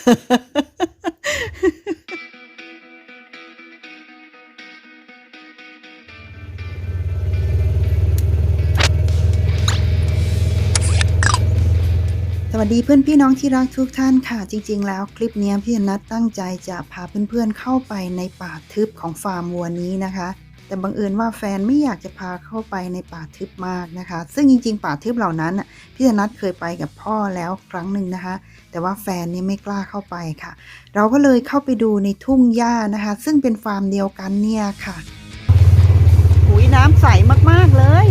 สวัสดีเพื่อนพี่น้องที่รักทุกท่านค่ะ จริง ๆ แล้วคลิปนี้พี่นัทตั้งใจจะพาเพื่อนๆเข้าไปในป่าทึบของฟาร์มวัวนี้นะคะ แต่บังเอิญว่าแฟนไม่อยากจะพาเข้าไปในป่าทึบมากนะคะ ซึ่งจริง ๆ ป่าทึบเหล่านั้นพี่ธนัทเคยไปกับพ่อแล้วครั้งหนึ่งนะคะ แต่ว่าแฟนเนี่ยไม่กล้าเข้าไปค่ะ เราก็เลยเข้าไปดูในทุ่งหญ้านะคะ ซึ่งเป็นฟาร์มเดียวกันเนี่ยค่ะหุยน้ำใสมากๆเลย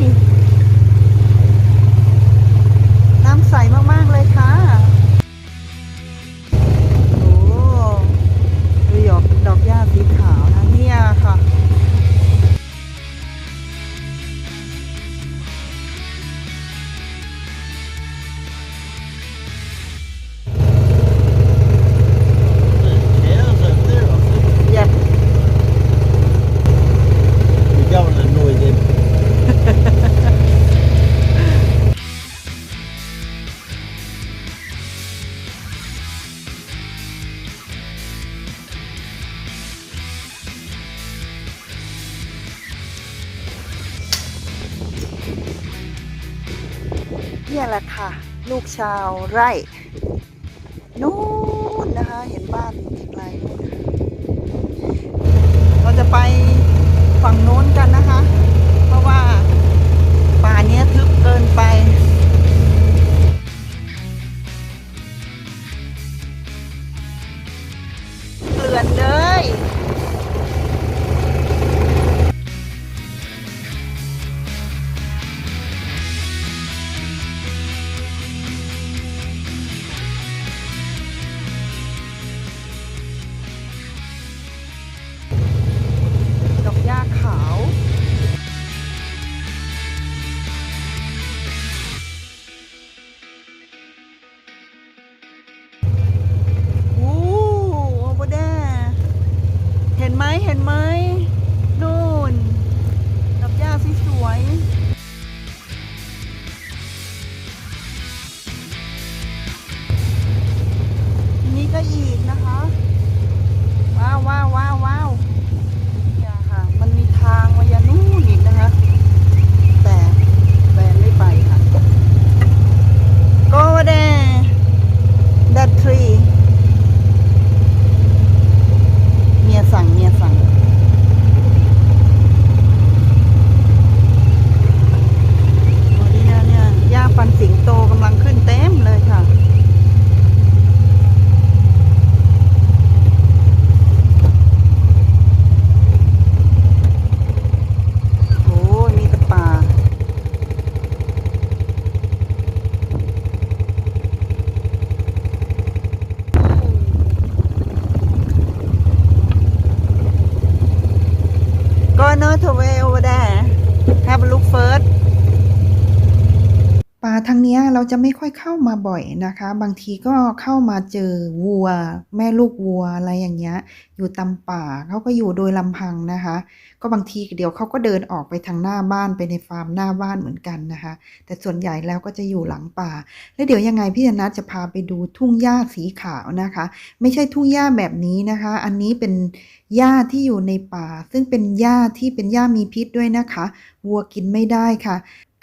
เนี่ยแหละค่ะ ลูกชาวไร่นู่นนะคะ เห็นบ้านอะไกลเราจะไปฝั่งโน้นกันนะคะ เพราะว่าป่าเนี้ยทึบเกินไป Go another way over there Have a look first ป่าทางเนี้ยเราจะไม่ค่อยเข้ามาบ่อยนะคะ บางทีก็เข้ามาเจอวัว แม่ลูกวัวอะไรอย่างเงี้ย อยู่ตามป่าเขาก็อยู่โดยลำพังนะคะ ก็บางทีเดี๋ยวเขาก็เดินออกไปทางหน้าบ้านไปในฟาร์มหน้าบ้านเหมือนกันนะคะ แต่ส่วนใหญ่แล้วก็จะอยู่หลังป่า แล้วเดี๋ยวยังไงพี่อนัทจะพาไปดูทุ่งหญ้าสีขาวนะคะ ไม่ใช่ทุ่งหญ้าแบบนี้นะคะ อันนี้เป็นหญ้าที่อยู่ในป่า ซึ่งเป็นหญ้าที่เป็นหญ้ามีพิษด้วยนะคะ วัวกินไม่ได้ค่ะ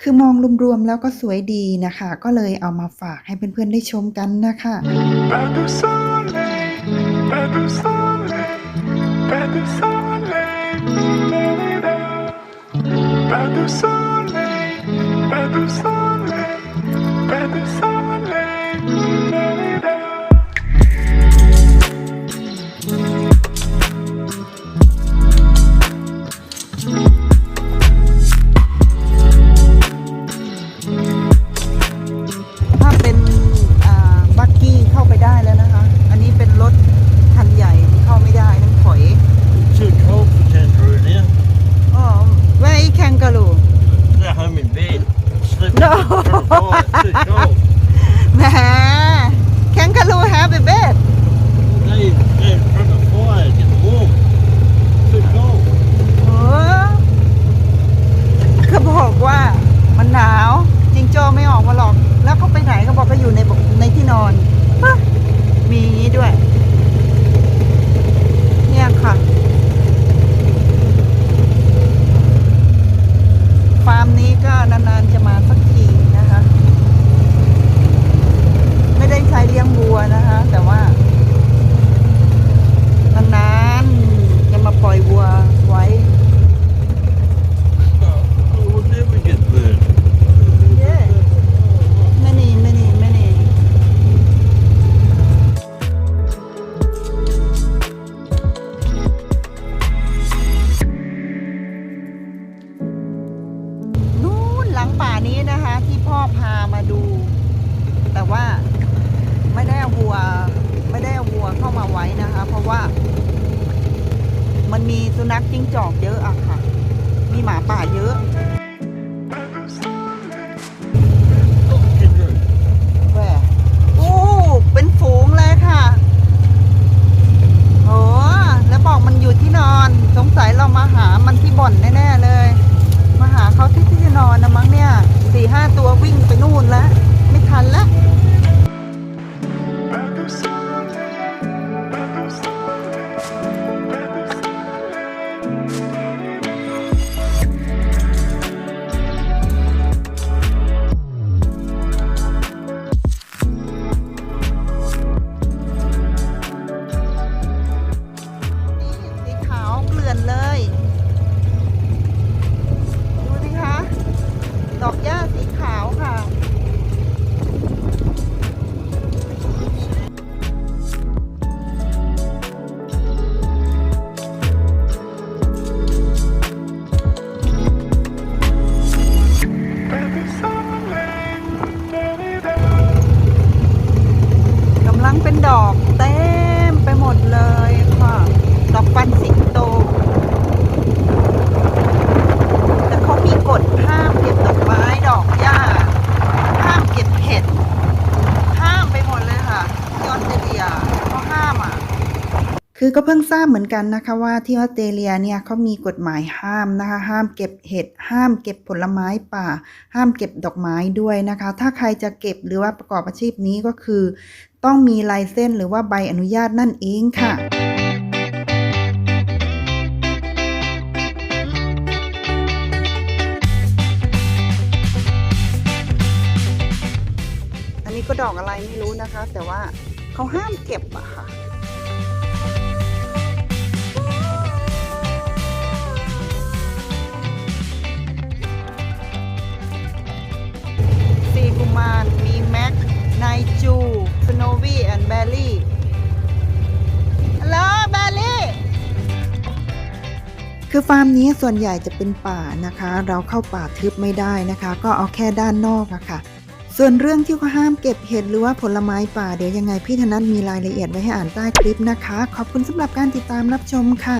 คือมองรวมๆแล้วก็สวยดีนะคะ ก็เลยเอามาฝากให้เพื่อนๆได้ชมกันนะคะ Pas de soleil, pas de. In front of the fire. It's too cold. แหม kangaroo have a bed They, they're in front of the fire, getting warm. Too cold. เออเขาบอกว่ามันหนาวจิงโจ้ไม่ออกมาหรอก แล้วเขาไปไหนเขาบอกเขาอยู่ในในที่นอนฮะมีอย่างนี้ด้วย เนี่ยค่ะ ฟาร์มนี้ก็นานๆจะมา ว่าไม่ได้เอาวัวไม่ได้เอาวัวเข้ามาไว้นะคะ เพราะว่า มันมีสุนัขจิ้งจอกเยอะอะค่ะ มีหมาป่าเยอะ อกเต็มไปหมดเลยค่ะ ดอกปันสิงโต แต่เขามีกฎห้ามเก็บดอกไม้ดอกหญ้า ห้ามเก็บเห็ด ห้ามไปหมดเลยค่ะที่ออสเตรเลียเขาห้ามอะ คือก็เพิ่งทราบเหมือนกันนะคะว่าที่ออสเตรเลียเนี่ยเขามีกฎหมายห้ามนะคะ ห้ามเก็บเห็ด ห้ามเก็บผลไม้ป่า ห้ามเก็บดอกไม้ด้วยนะคะ ถ้าใครจะเก็บหรือว่าประกอบอาชีพนี้ก็คือ ต้องมีลายเส้นหรือว่าใบอนุญาตนั่นเองค่ะ อันนี้ก็ดอกอะไรไม่รู้นะคะ แต่ว่าเขาห้ามเก็บอะค่ะ คือฟาร์มนี้ส่วนใหญ่จะเป็นป่านะคะ เราเข้าป่าทึบไม่ได้นะคะ ก็เอาแค่ด้านนอกอะค่ะ ส่วนเรื่องที่เขาห้ามเก็บเห็ดหรือว่าผลไม้ป่าเดี๋ยวยังไงพี่ธนัทมีรายละเอียดไว้ให้อ่านใต้คลิปนะคะ ขอบคุณสำหรับการติดตามรับชมค่ะ